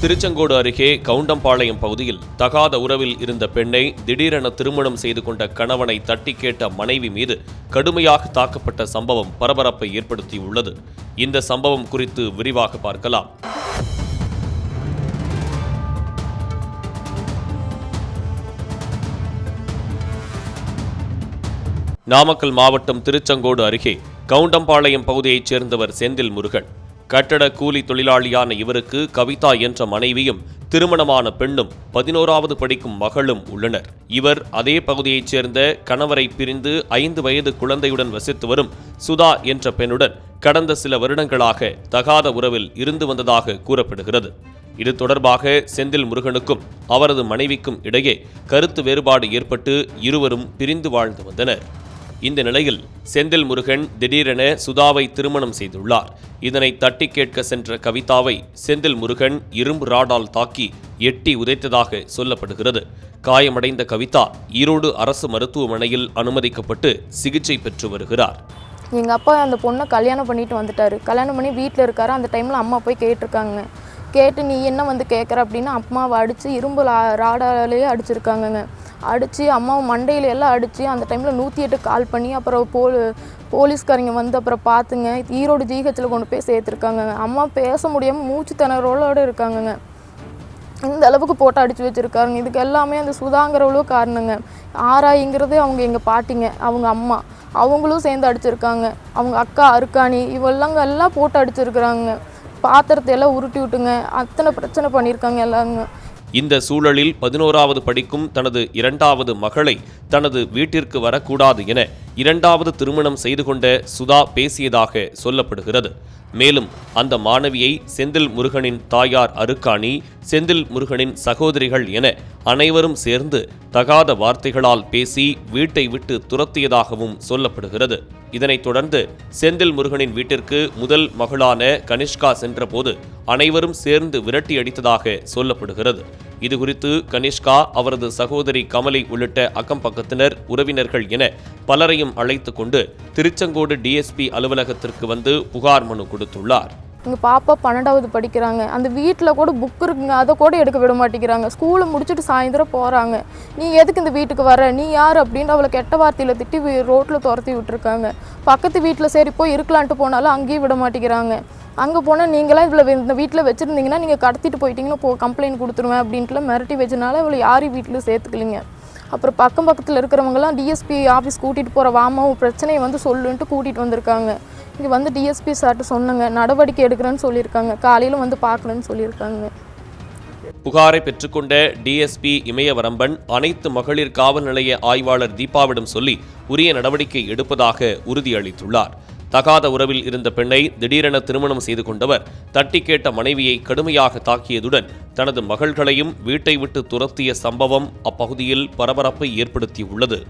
திருச்செங்கோடு அருகே கவுண்டம்பாளையம் பகுதியில் தகாத உறவில் இருந்த பெண்ணை திடீரென திருமணம் செய்து கொண்ட கணவனை தட்டி கேட்ட மனைவி மீது கடுமையாக தாக்கப்பட்ட சம்பவம் பரபரப்பை ஏற்படுத்தியுள்ளது. இந்த சம்பவம் குறித்து விரிவாக பார்க்கலாம். நாமக்கல் மாவட்டம் திருச்செங்கோடு அருகே கவுண்டம்பாளையம் பகுதியைச் சேர்ந்தவர் செந்தில் முருகன் கட்டட கூலி தொழிலாளியான இவருக்கு கவிதா என்ற மனைவியும் திருமணமான பெண்ணும் பதினோராவது படிக்கும் மகளும் உள்ளனர். இவர் அதே பகுதியைச் சேர்ந்த கணவரை பிரிந்து ஐந்து வயது குழந்தையுடன் வசித்து வரும் சுதா என்ற பெண்ணுடன் கடந்த சில வருடங்களாக தகாத உறவில் இருந்து வந்ததாக கூறப்படுகிறது. இது தொடர்பாக செந்தில் முருகனுக்கும் அவரது மனைவிக்கும் இடையே கருத்து வேறுபாடு ஏற்பட்டு இருவரும் பிரிந்து வாழ்ந்து வந்தனர். இந்த நிலையில் செந்தில் முருகன் திடீரென சுதாவை திருமணம் செய்துள்ளார். இதனை தட்டி கேட்க சென்ற கவிதாவை செந்தில் முருகன் இரும்பு ராடால் தாக்கி எட்டி உதைத்ததாக சொல்லப்படுகிறது. காயமடைந்த கவிதா ஈரோடு அரசு மருத்துவமனையில் அனுமதிக்கப்பட்டு சிகிச்சை பெற்று வருகிறார். எங்கள் அப்பா அந்த பொண்ணை கல்யாணம் பண்ணிட்டு வந்துட்டாரு. கல்யாணம் பண்ணி வீட்டில் இருக்காரு. அந்த டைமில் அம்மா போய் கேட்டிருக்காங்க. கேட்டு நீ என்ன வந்து கேட்குற அப்படின்னு அம்மாவை அடித்து இரும்பு ராடாலேயே அடிச்சிருக்காங்கங்க. அடித்து அம்மாவை மண்டையில எல்லாம் அடித்து அந்த டைமில் நூற்றி எட்டு கால் பண்ணி அப்புறம் போல் போலீஸ்காரங்க வந்து அப்புறம் பார்த்துங்க ஈரோடு ஜிஹெச்சில் கொண்டு போய் சேர்த்துருக்காங்க அம்மா பேச முடியாமல் மூச்சு திணறலோட இருக்காங்கங்க. இந்த அளவுக்கு போட்டு அடித்து வச்சுருக்காருங்க. இதுக்கு எல்லாமே அந்த சுதாங்கிறவளும் காரணங்க. ஆராய்ங்கிறது அவங்க எங்கள் பாட்டிங்க அவங்க அம்மா. அவங்களும் சேர்ந்து அடிச்சிருக்காங்க. அவங்க அக்கா அருக்காணி இவெல்லாம் எல்லாம் போட்டு அடிச்சிருக்கிறாங்க. பாத்திரத்தை எல்லாம் உருட்டி விட்டுங்க. அத்தனை பிரச்சனை பண்ணியிருக்காங்க எல்லாங்க இந்த சூழலில் பதினோராவது படிக்கும் தனது இரண்டாவது மகளை தனது வீட்டிற்கு வரக்கூடாது என இரண்டாவது திருமணம் செய்து கொண்ட சுதா பேசியதாக சொல்லப்படுகிறது. மேலும் அந்த மாணவியை செந்தில் முருகனின் தாயார் அருக்காணி செந்தில் முருகனின் சகோதரிகள் என அனைவரும் சேர்ந்து தகாத வார்த்தைகளால் பேசி வீட்டை விட்டு துரத்தியதாகவும் சொல்லப்படுகிறது. இதனைத் தொடர்ந்து செந்தில் முருகனின் வீட்டிற்கு முதல் மகளான கனிஷ்கா சென்றபோது அனைவரும் சேர்ந்து விரட்டி அடித்ததாக சொல்லப்படுகிறது. இதுகுறித்து கனிஷ்கா அவரது சகோதரி கமலி உள்ளிட்ட அக்கம் பக்கத்தினர் உறவினர்கள் என பலரையும் அழைத்து கொண்டு திருச்செங்கோடு டிஎஸ்பி அலுவலகத்திற்கு வந்து புகார் மனு கொடுத்துள்ளார். எங்கள் பாப்பா பன்னெண்டாவது படிக்கிறாங்க. அந்த வீட்டில் கூட புக் இருக்குங்க. அதை கூட எடுக்க விட மாட்டேங்கிறாங்க. ஸ்கூலை முடிச்சுட்டு சாயந்தரம் போகிறாங்க நீ எதுக்கு இந்த வீட்டுக்கு வர? நீ யார்? அப்படின்னு அவளை கெட்ட வார்த்தையில் திட்டி ரோட்டில் துரத்தி விட்டுருக்காங்க. பக்கத்து வீட்டில் சரி போய் இருக்கலான்ட்டு போனாலும் அங்கேயும் விட மாட்டேங்கிறாங்க. அங்கே போனால் நீங்களாம் இவ்வளோ இந்த வீட்டில் வச்சுருந்தீங்கன்னா நீங்கள் கடத்திட்டு போயிட்டீங்கன்னா போ கம்ப்ளைண்ட் கொடுத்துருவேன் அப்படின்ட்டுலாம் மிரட்டி வச்சனால இவளை யாரையும் வீட்டில் சேர்த்துக்கலிங்க. அப்புறம் பக்கம் பக்கத்தில் இருக்கிறவங்கலாம் டிஎஸ்பி ஆஃபீஸ் கூட்டிகிட்டு போகிற வாமா பிரச்சனையை வந்து சொல்லுன்ட்டு கூட்டிகிட்டு வந்திருக்காங்க. இங்கே வந்து டிஎஸ்பி சார்ட்டு சொன்னாங்க. நடவடிக்கை எடுக்கிறேன்னு சொல்லியிருக்காங்க. காலையில் வந்து பார்க்கணுன்னு சொல்லியிருக்காங்க. புகாரை பெற்றுக்கொண்ட டிஎஸ்பி இமயவரம்பன் அனைத்து மகளிர் காவல் நிலைய ஆய்வாளர் தீபாவிடம் சொல்லி உரிய நடவடிக்கை எடுப்பதாக உறுதியளித்துள்ளார். தகாத உறவில் இருந்த பெண்ணை திடீரென திருமணம் செய்து கொண்டவர் தட்டி கேட்ட மனைவியை கடுமையாக தாக்கியதுடன் தனது மகள்களையும் வீட்டை விட்டு துரத்திய சம்பவம் அப்பகுதியில் பரபரப்பை ஏற்படுத்தியுள்ளது.